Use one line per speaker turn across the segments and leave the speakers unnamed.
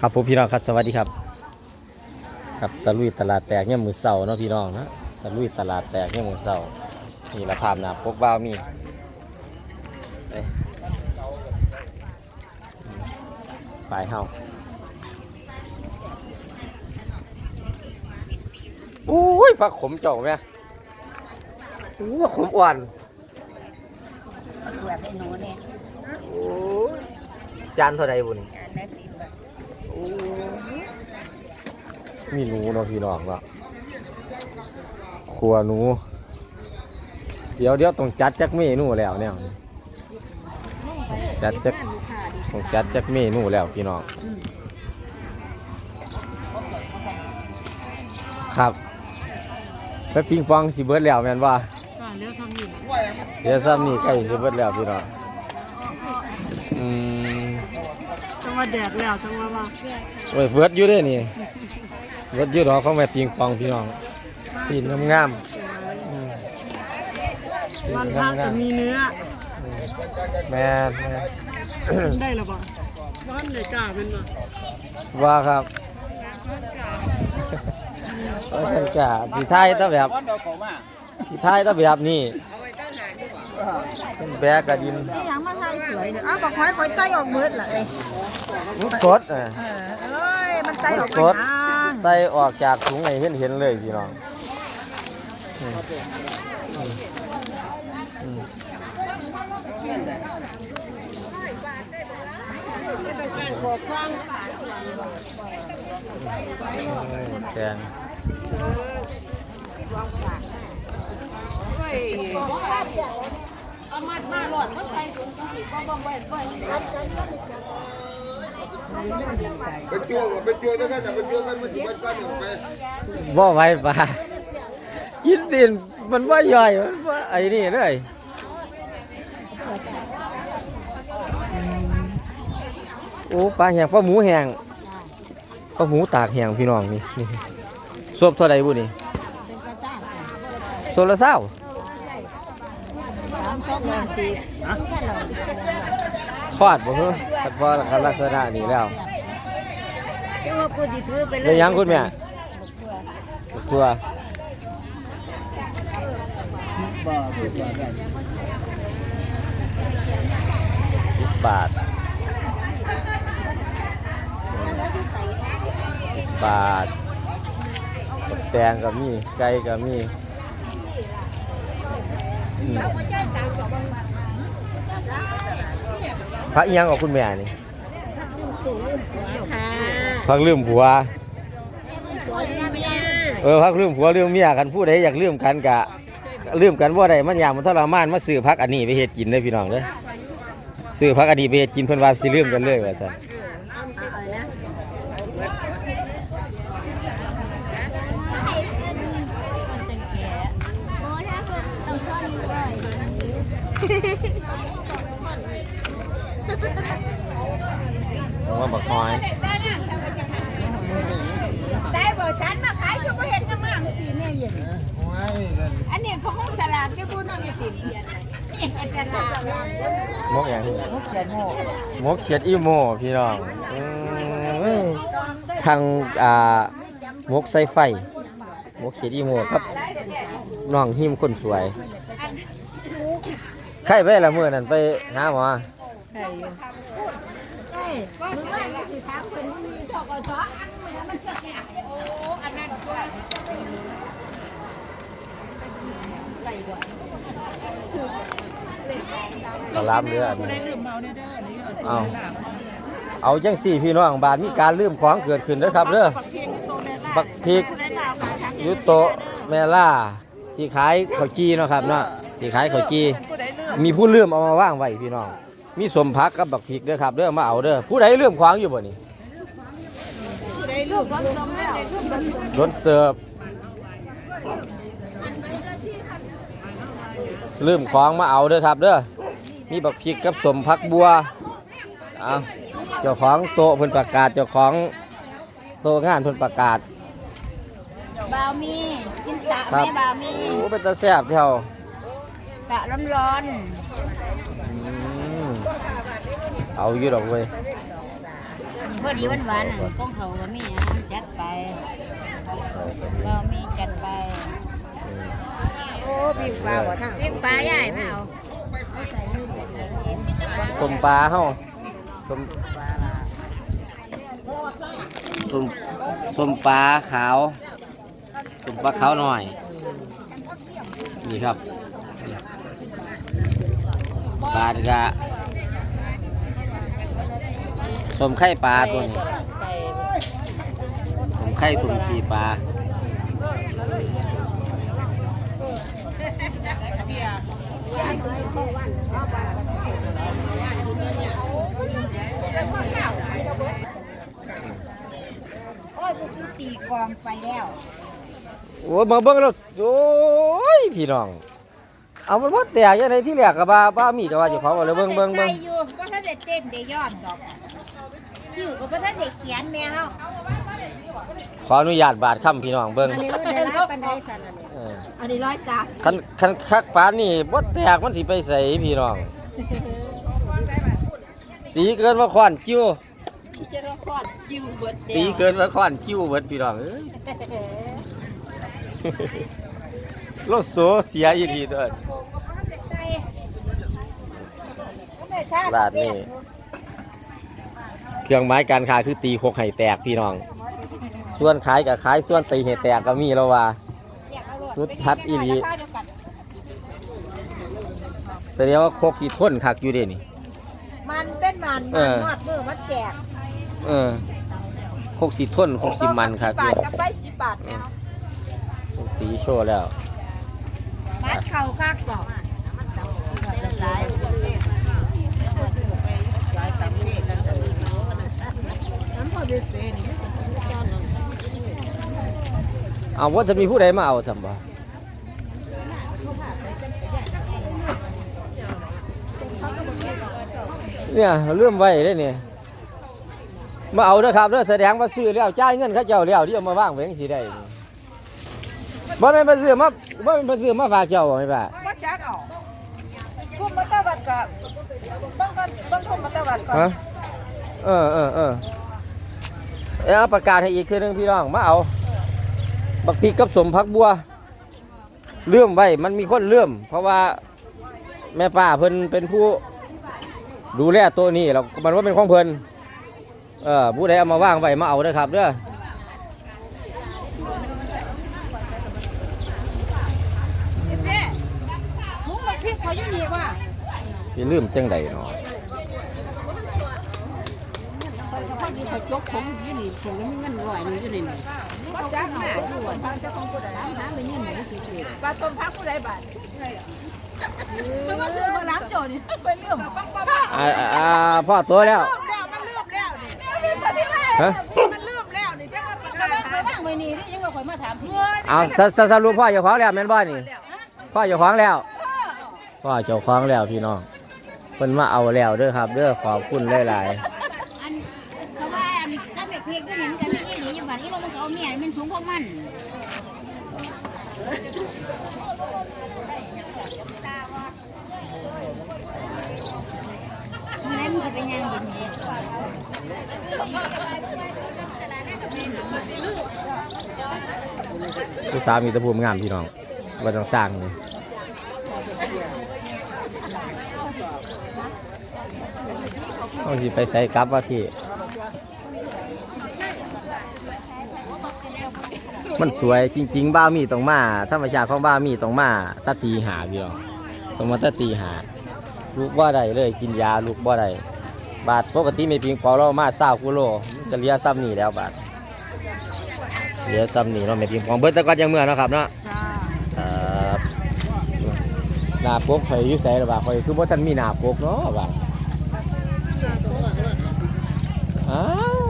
ครับผมพี่น้องครับสวัสดีครับ ครับตะลุยตลาดแตกเนี่ยามมือเสาเนาะพี่น้องนะตะลุยตลาดแตกเนี่ยามมือเสานี่ละภาพหนะพกบ้าวมีเอ้ยฝ่ายเฮาโอ้ยผักขมเจ้าแม่โอ้ยขมอ่อน
เปลือกให้หนูเนี่ย
โอ้ยจานเท่าใดบุญ มีหนูเนาะพี่น้องเนาะครัวหนู เดี๋ยวเดี๋ยวต้องจัดจักเมนูแล้วเนี่ยจัดจักต้องจัดจักเมนูแล้วพี่น้องครับไปปิงปองสิเบิดแล้วแม่นว่า
อ่าเลือกทำอยู่
เดี๋ยวซ้ำนี่ใกล้สิเบิดแล้วพี่น้อง
วะแดดแล้วจังหวะว่า
โอ้ยเบิดอยู่เด้นี่เบิดอยู่ดอกของแม่ปิงปองพี่น้องสีงามๆอืมสี
วันพระ
งาม
จะ
ๆ
มีเนื้อ
แม่นแม่น
ได้หรือเปล่าวันไหนกล้าเป็นบ่
ว่าครับว่าฉันกะสีไทยต้องแบบสีไทยต้องแบบนี้ เป็นแบกกระดิน
นี่ยังมาทายสวยเนี่ยอ้าวบอกคอยคอยใจออกเบิดเลย
มันสดอะ
เออเอ้ยมันใจออก
ส
ไป
ด
ทาง
ไตออกจากถุงไห้เห็นเห็นเลยพี่น้อง อืมอืมาหลอืมแกง
ไปจวงไปจวงนั่นน่ไปจวงกันมันอยู่บ้านป้าเนี่ยไป
บ่ไหวปลากินสินมันว่าย่อยมันว่าไอ้นี่เลยโอ้ปลาแห้งปลาหมูแห้งปลาหมูตากแห้งพี่น้องนี่นี่สวบเท่าใดบุนี่โซละเศร้า
สามชอบงานสิ
ทอดบ่เฮ้อคัดว่าลักษณะนี้แล้ว
เจ้าพูดดีถือไปเล
ได้
ย
ยังคุณแม่ตัวสิบบาทสิบบาทกับแตงก็มีไก่ก็มีอืม พระอิหยังของคุณแม่นี่
ค่ะ
พักลืมผัว เออพักลืมผัวลืมเมียกันผู้ใดอยากลืมกันกะลืมกันว่าใดมันอยากมันทรมานมาซื้อพักอันนี้ไปเฮ็ดกินเลยพี่น้องเด้อซื้อพักอันนี้ไปเฮ็ดกินเพิ่นว่าสิลืมกันเลยว่าซั่น ผมว่าบักหอย
ได้บ่ฉันมาขายคือบ่เห็นกันมากสิแม่เย็นอันนี้เขาคงสลากได้บุญน้องอย่าติดนี่ก็สลาก
มกอย่าง
มกเขียนโม
มกเขียดอีโมพี่น้องทางอ่ามกใส่ไฟมกเขียดอีโมครับน้องหิมคนสวย ใครไปละมื้อนั้นไปหาหมอ
ใช่อยู่ใช่มึงว่าสิถามเพิ่นมีทกสมันจะโอ้อันนั้น
สลามเด้ออันนี้เอาเอาจังสี่พี่น้องบาทมีการลืมของเกิดขึ้นเด้อครับเด้อบักพริกยุโตะแมล่าที่ขายข้าวจีเนาะครับเนาะที่ขายข้าวจี มีผู้ลืมเอามาว่างไว้พี่น้อง มีสมพักกับบักพริกเด้อครับเด้อมาเอาเด้อผู้ใดลืมของอยู่บ่นี่รถเติบลืมของมาเอาเด้อครับเด้อมีบักพริกกับสมพักบัวเอาเจ้าของโต๊ะเพิ่นประกาศเจ้าของโต๊ะงานเพิ่นประกาศ
บาวมีกินตะ
ครับ
แม่บาวมี
โอ้เป็นตาแซ่บเท่า กะ
ร้อน
อืมเอาอยู่ดอกเว้ย
ๆพอดีหวานๆน่ะต้องเขาก็มีอะจัดไปเรามีจัดไป
โอ้ปีปลาบ่ทาง
เรียกปลาใหญ่ไม่เอา
สมปลาเฮาสมสมสมปลาขาวสมปลาขาวหน่อย นี่ครับ ปลาดกะสมไข่ปลาตัวนี้สมไข่สมขีปลา
โอ้ยพวกที่ตีกองไปแล้ว
โอ้ยมาเบิ่งแล้วโอ้ย พี่น้อง เอามันว่าแตกยังไงที่แรกกับบ้าบ้ามีกับว่าเจ้าของเอาเลยเบิ่งเบิ่งเบิ่ง
ใจอยู่บ่ทันได้เต้นได้ย้อนดอกคิวก็บ่ทันได้เขียนแม่เฮา
ขออนุญาตบาดคำพี่น้องเบิ่ง
อันนี้ได้ร้ายปานใดสั่นอันนี้
เออ
อันนี้ร้อยสาม
คันคันคักปานนี่บ่แตกมันสิไปใส่พี่น้องตีเกินว่าขวานจิ้ว
เจ้าคอดคิวเบิดเดี
ตี
ยว
เกินว่าขวานจิ้วเบิดพี่น้องเอ้ย โลดโซเสียอีทีตัวลาดนี่เครื่องไม้การค้าคือตีหกให้แตกพี่น้อง ส่วนขายกับขายส่วนตีให้แตกก็มีแล้วว่าสุดทัดอีหลีแสดงว่าโคกสีทนคักอยู่เด้นี่
มันเป็นมัน
เอ
มัน
อ
หอดมือมันแจก
เออโคกสีทนโคกสีมันคักอบายู่
ทกับไปสิบบาทแล้ว
ตีโชว์แล้ว
มัดเข่า คักบอก
เอาว่าจะมีผู้ใดมาเอาสัมบ่เนี่ยเริ่มไว้ได้เนี่ยมาเอาเด้อครับเด้อแสดงว่าซื้อแล้วจ่ายเงินเขาเจ้าแล้วที่เอามาว่างไว้งสิได้นี่ บ่แม่นมาซื้อมาบ่แม่นมาซื้อมาฝากเจ้าบ่แม่นป่ะ
บ่จักเอาคุมมาตะวัดก็บางคนบางคนมมาตะวัดก็
ฮะเออเออเออเอาประกาศให้อีกทีหนึงพี่น้องมาเอาบักพริกกับสมพักบัวเลื่อมไว้มันมีคนเลื่อม เพราะว่าแม่ป้าเพิ่นเป็นผู้ดูแลตัวนี้แล้วมันว่าเป็นของเพิ่นเออผู้ใดเอามาว่างไว้มาเอาเด้อครับเด้อ
เพ่มุ้งกับพริกเขา อยู่นี่ว่า
สิลืมจังใดเนาะ
พอดีเขาจกผมอยู่นี่ผมก็มีเงินร้อยนึงอยู่นี่
บ่จักหาอยู่ว่าทางเจ้าของผู้ใด
หาไปเงินหนูสิ
ปลาต้นพักผู้ใดบาด
มันมาซื้อมารับโจนี่
ไปเรื่อง
อ่าอ่าอ่าพ่อตัวแล้ว
แล้วมันลืมแล้วนี่
ฮะ
มันลืมแล้วนี่จังว่าประกาศหา
บ้างไว้นี่ยังว่าข่อยมาถามพี่
เงิน
เอาสสสรุปพ่อเจ้าของแล้วแม่นบ่นี่พ่อเจ้าของแล้ว พ่อเจ้าของแล้วพี่น้องเพิ่นมาเอาแล้วเด้อครับเด้อขอบคุณหลายๆ
อันเขาว่าอันถ้าแม่เพียงก็เห็นกันนี่หนีอยู่บ้านนี้เรามันก็เอาเมียมันสูงของมันมันนั้นมันจะเป็นยังไง
ผู้สาวมีแตะภูมิงามพี่น้องว่าต้องสร้างเลย เอาสิไปใส่กลับว่าพี่ มันสวยจริง ๆ บ้ามีต้องมาธรรมชาติของบ้ามีต้องมาตะตีหาพี่น้องต้องมาตะตีหาลูกบ่ได้เลยกินยาลูกบ่ได้บาทปกติไม่พียงพอเรามาเศร้ากุโลมันจะเลียซ้ำนี่แล้วบาทเลียซ้ำนี่เราไม่พียงพองเบิดแตะกอนยังเมื่อนะครับเนาะ
จ้า
ครับหน้าปกข่อยอยู่ไสล่ะบ่าข่อยคือบ่ทันมีหน้าปกเนาะบ่า อ้าว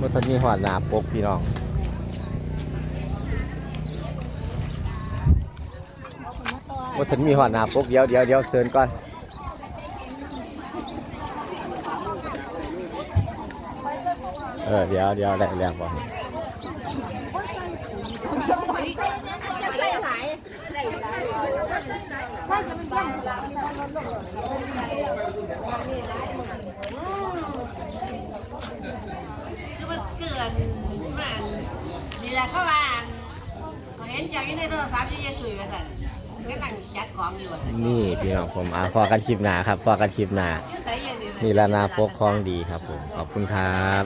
บ่ทันมีฮอดหน้าปกพี่น้องบ่ทันมีฮอดหน้าปกเดี๋ยวเดี๋ยวเดี๋ยวเชิญก่อนเออเดี๋ยวเดี๋ยวได้แล้วบ่
คือมันเกินมันนี่แหละเขาว่าเห็นจากอยู่ในโทรศัพท์ยังยังคุยกันสั่นก็นั่งจัดของอยู่สั่น
นี่พี่น้องผมอ่าพอกันคลิปหนาครับพอกันคลิปหนา
อยู่ใส่ยังนี่
นี่ละนาปกครองดีครับผม ขอบคุณครับ